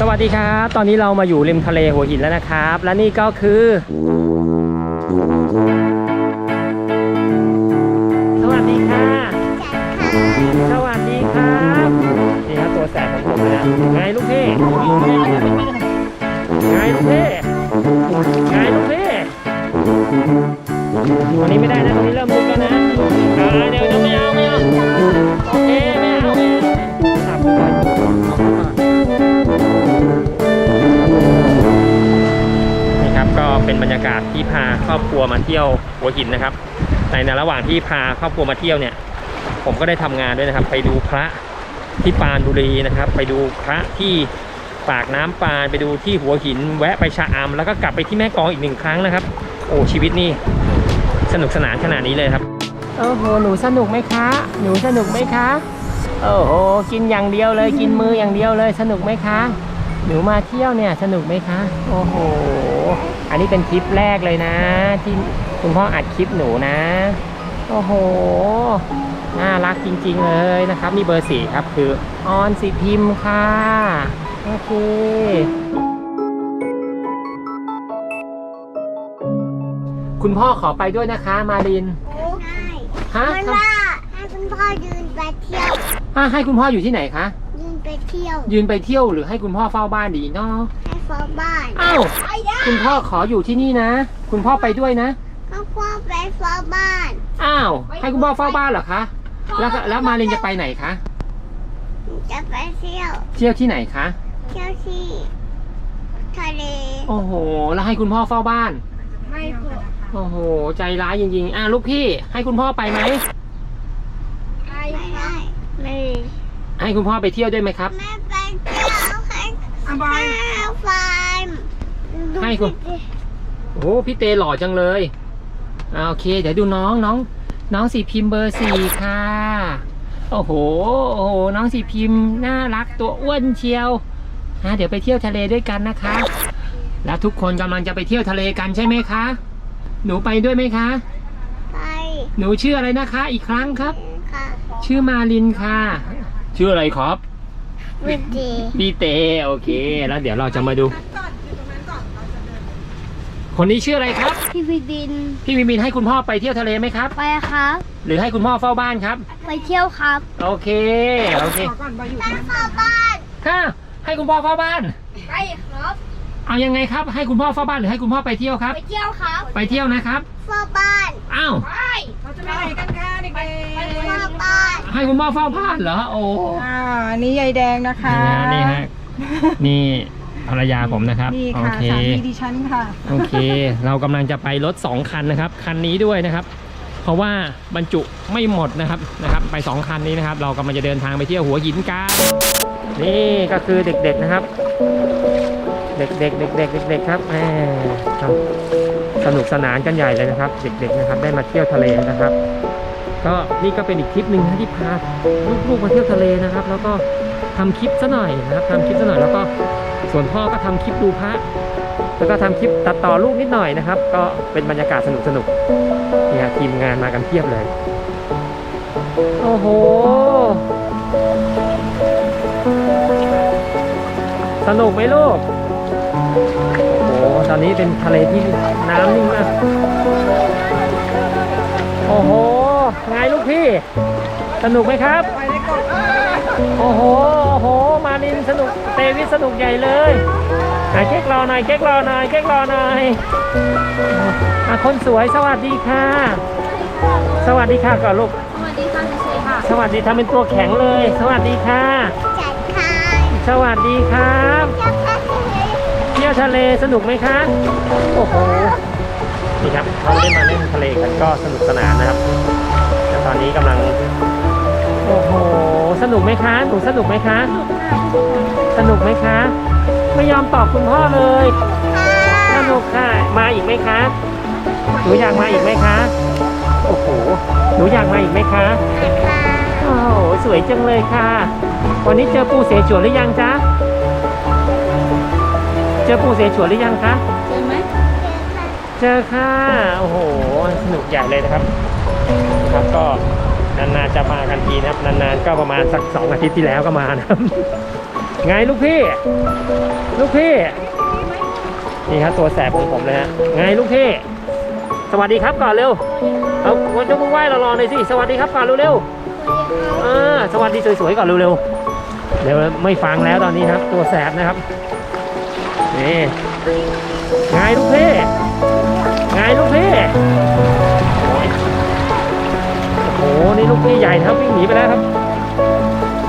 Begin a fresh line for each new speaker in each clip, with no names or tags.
สวัสดีครับ ตอนนี้เรามาอยู่ริมทะเลหัวหินแล้วนะครับ และนี่ก็คือสวัสดีค่ะ สวัสดีครับนี่ครับตัวแสบของผมเลยนะไงลูกพี่ไงลูกพี่ไงลูกพี่ตรงนี้ไม่ได้นะตรงนี้เริ่มลุกแล้วนะเดี๋ยวเดี๋ยวไม่เอาไม่เอา เป็นบรรยากาศที่พาครอบครัวมาเที่ยวหัวหินนะครับในระหว่างที่พาครอบครัวมาเที่ยวเนี่ย ผมก็ได้ทำงานด้วยนะครับ ไปดูพระที่ปานบุรีนะครับ ไปดูพระที่ปากน้ำปานไปดูที่หัวหิน แวะไปชะอำแล้วก็กลับไปที่แม่กองอีกหนึ่งครั้งนะครับ โอ้ชีวิตนี่สนุกสนานขนาดนี้เลยครับโอ้โหหนูสนุกไหมคะ หนูสนุกไหมคะโอ้โหกินอย่างเดียวเลยกินมืออย่างเดียวเลยสนุกไหมคะ หนูมาเที่ยวเนี่ยสนุกไหมคะ โอ้โห อันนี้เป็นคลิปแรกเลยนะ ที่คุณพ่ออัดคลิปหนูนะ โอ้โห น่ารักจริง ๆ เลยนะครับ นี่เบอร์สี่ครับคือออนสิพิมพ์ค่ะ โอเคคุณพ่อขอไปด้วยนะคะ มารินฮะ
มันว่าให้คุณพ่อยืนไปเที่ยว
อะให้คุณพ่ออยู่ที่ไหนคะ
ยืน ไปเที่ยว
ยืนไปเที่ยวหรือให้คุณพ่อเฝ้าบ้านดีเนาะ
ให้ฟ้าบ้าน
อ้าว
ไปได้
คุณพ่อขออยู่ที่นี่นะ คุณพ่อไปด้วยนะ
ก็พ่อไปฟ้าบ้าน
อ้าวให้คุณพ่อเฝ้าบ้านเหรอคะแล้วก็แล้วมารินจะไปไหนคะ
จะไปเที่ยว
เที่ยวที่ไหนคะ
เที่ยวที่ทะเล
โอ้โห แล้วให้คุณพ่อเฝ้าบ้าน
ไม่พอ
โอ้โห ใจร้ายจริงๆอะลูกพี่ ให้คุณพ่อไปไหม
ไม่ได้ไม่
ให้คุณพ่อไปเที่ยวด้วยไหมครับ
ไม่ไปเที่ยวให้ให้ฟาร์ม
ให้คุณ โอ้พี่เตหล่อจังเลยอ่าโอเค เดี๋ยวดูน้องน้อง น้องสีพิมพ์เบอร์สี่ค่ะ โอ้โห โอ้โห น้องสีพิมพ์น่ารักตัวอ้วนเชียวฮะเดี๋ยวไปเที่ยวทะเลด้วยกันนะคะ แล้วทุกคนกำลังจะไปเที่ยวทะเลกันใช่ไหมคะ หนูไปด้วยไหมคะ
ไป
หนูชื่ออะไรนะคะ อีกครั้งครับ
ค่ะ
ชื่อมาลินค่ะ ชื่ออะไรครับ
วิดี
พี่เตโอเค แล้วเดี๋ยวเราจะมาดู คนนี้ชื่ออะไรครับ
พี่วิดิน
พี่วิมินให้คุณพ่อไปเที่ยวทะเลไหมครับ
ไปครับ
หรือให้คุณพ่อเฝ้าบ้านครับ
ไปเที่ยวครับ
โอเคโอเค
ไปฟ้าบ้าน
ค่ะให้คุณพ่อเฝ้าบ้าน
ไปครับ
เอายังไงครับ ให้คุณพ่อเฝ้าบ้านหรือให้คุณพ่อไปเที่ยวครับ
ไปเที่ยวครับ
ไปเที่ยวนะครับ
ฟ้าบ้าน
อ้าว
ไป
ให้คุณพ่อเฝ้าบ้านเหรอโอ้
ๆอ่าอันนี้ยายแดงนะคะ
นี่นะนี่ฮะนี่ภรรยาผมนะครับ
นี่
โอ
ค่ะ
เค
สามีดิฉันค่ะ
โอเค เรากำลังจะไปรถ2คันนะครับ คันนี้ด้วยนะครับ เพราะว่าบรรจุไม่หมดนะครับนะครับ ไป2คันนี้นะครับ เรากำลังจะเดินทางไปเที่ยวหัวหินกันนี่ก็คือเด็กๆนะครับ เด็กๆเด็กๆเด็กๆครับแหมครับสนุกสนานกันใหญ่เลยนะครับ เด็กๆนะครับ ได้มาเที่ยวทะเลนะครับ ก็นี่ก็เป็นอีกทริปหนึ่งนะที่พาลูกๆมาเที่ยวทะเลนะครับ แล้วก็ทำคลิปซะหน่อยนะครับทำคลิปซะหน่อยแล้วก็ส่วนพ่อก็ทำคลิปดูพระแล้วก็ทำคลิปตัดต่อรูปนิดหน่อยนะครับ ก็เป็นบรรยากาศสนุกสนุกเนี่ยทีมงานมากันเพียบเลย โอ้โห สนุกไหมลูกโอ้โหตอนนี้เป็นทะเลที่น้ำนิ่งมาก ไงลูกพี่ สนุกไหมครับ โอ้โห โอ้โห มาลินสนุก เตวิสสนุกใหญ่เลยอะเก๊กรอหน่อยเก๊กรอหน่อยเก๊กรอหน่อยอะคนสวยสวัสดีค่ะ สวัสดีค่ะก่อนลูก
สวัสดีค่ะเฉยๆค่ะ
สวัสดีทำเป็นตัวแข็งเลย สวัสดีค่ะ
จัดค่ะ
สวัสดีครับ
จัดค่ะเฉย
เที่ยวทะเลสนุกไหมคะ โอ้โห นี่ครับเราได้มาเล่นทะเลกันก็สนุกสนานนะครับแต่ตอนนี้กำลัง โอ้โห สนุกไหมคะ หนูสนุกไหมคะ สนุกไหมคะ ไม่ยอมตอบคุณพ่อเลย
ๆ
สนุกค่ะ มาอีกไหมคะ หนูอยากมาอีกไหมคะ โอ้โห หนูอยากมาอีกไหมคะ
ค่ะ
โอ้โห สวยจังเลยค่ะ วันนี้เจอปูเสฉวนหรือยังจ๊ะ เจอปูเสฉวนหรือยังคะ
เจอไหม
เจอค่ะ โอ้โห สนุกใหญ่เลยนะครับ ครับก็นานๆจะมากันทีนะครับนานๆก็ประมาณสักสองอาทิตย์ที่แล้วก็มานะครับไงลูกพี่ ลูกพี่ นี่ครับตัวแสบของผมเลยฮะไงลูกพี่สวัสดีครับก่อนเร็วเอาวันจะมึงไหว้เรารอหน่อยสิสวัสดีครับก่อนเร็วๆอ่าสวัสดีสวยๆก่อนเร็วๆเดี๋ยวไม่ฟังแล้วตอนนี้ครับ ตัวแสบนะครับนี่ไงลูกพี่ไงลูกพี่ โอ้โหนี่ลูกพี่ใหญ่นะครับวิ่งหนีไปแล้วครับ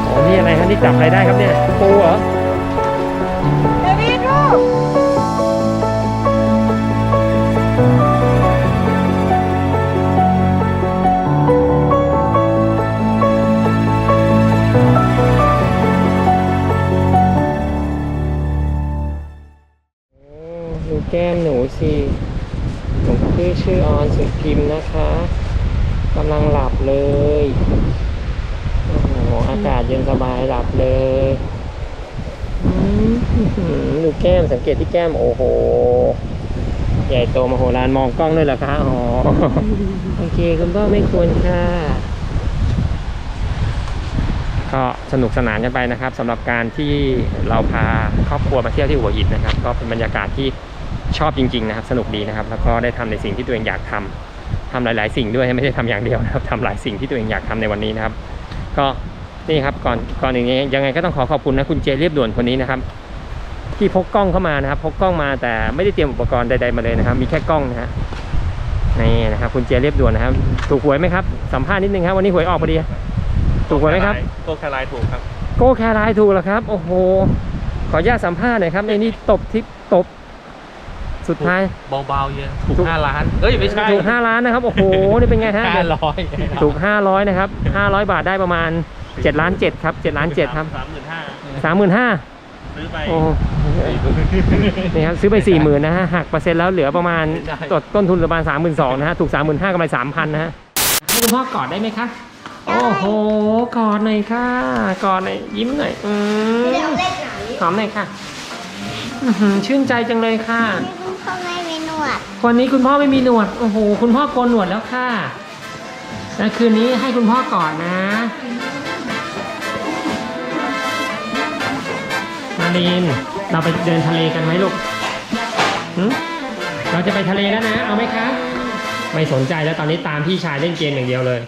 โอ้นี่อะไรครับนี่จับอะไรได้ครับเนี่ยปูเหรอ
เดวิดลูก
โอ้ดูแก้มหนูสิหนูชื่อชื่อออนสุดพิมพ์นะคะ กำลังหลับเลยโอ้โหอากาศเย็นสบายหลับเลยอืมดูแก้มสังเกตที่แก้มโอ้โห ใหญ่โตมโหฬารมองกล้องด้วยเหรอคะอ๋อโอเคคุณพ่อไม่ควรค่ะก็สนุกสนานกันไปนะครับสำหรับการที่เราพาครอบครัวมาเที่ยวที่หัวหินนะครับ ก็เป็นบรรยากาศที่ชอบจริง ๆ นะครับ สนุกดีนะครับ แล้วก็ได้ทำในสิ่งที่ตัวเองอยากทำ ทำหลาย ๆ สิ่งด้วยไม่ได้ทำอย่างเดียวนะครับทำหลายสิ่งที่ตัวเองอยากทำในวันนี้นะครับ ก็นี่ครับก่อนก่อนอื่นยังไงก็ต้องขอขอบคุณนะคุณเจเรียบด่วนคนนี้นะครับ ที่พกกล้องเข้ามานะครับ พกกล้องมาแต่ไม่ได้เตรียมอุปกรณ์ใด ๆ มาเลยนะครับ มีแค่กล้องนะฮะนี่นะครับ คุณเจเรียบด่วนนะครับ ถูกหวยไหมครับ สัมภาษณ์นิดนึงครับวันนี้หวยออกพอดีถูกหวยไหมครับ
โกแคลายถูกครับ
โก้แครายถูกแล้วครับ โอ้โหขออนุญาตสัมภาษณ์หน่อยครับในนี่ตบทิปตบ สุดท้าย
เบาๆเยอะถูก
ถูก
ห้าล้านเอ้ยไม่ใช่
ถูก5ล้านนะครับโอ้โหนี่เป็นไงฮะ
ห้าร้อย
ถูก500นะครับ500บาทได้ประมาณ7ล้าน7ครับ7ล้าน7ครับ
สามหมื่นห้า
35,000
ซื้อไป
โอ้นี่ครับซื้อไป40,000นะฮะหักเปอร์เซ็นต์แล้วเหลือประมาณ
ไม่ได้
ตดต้นทุนประมาณ32,000นะฮะถูก35,000กำไร3,000นะฮะให้คุณพ่อกอดได้ไหมคะโอ้โหกอดหน่อยค่ะกอดหน่อยยิ้มหน่อยอืม
เดี๋ยวเล่นไหน
หอมหน่อยค่ะอื้อหือชื่นใจจังเลยค่ะ
นี่คุณ พ่อไม่มีหนวด
วันนี้คุณพ่อไม่มีหนวด โอ้โห คุณพ่อโกนหนวดแล้วค่ะนะคืนนี้ให้คุณพ่อกอดนะมารีน เราไปเดินทะเลกันไหมลูกเราจะไปทะเลแล้วนะ เอาไหมคะ ไม่สนใจแล้วตอนนี้ตามพี่ชายเล่นเกมอย่างเดียวเลย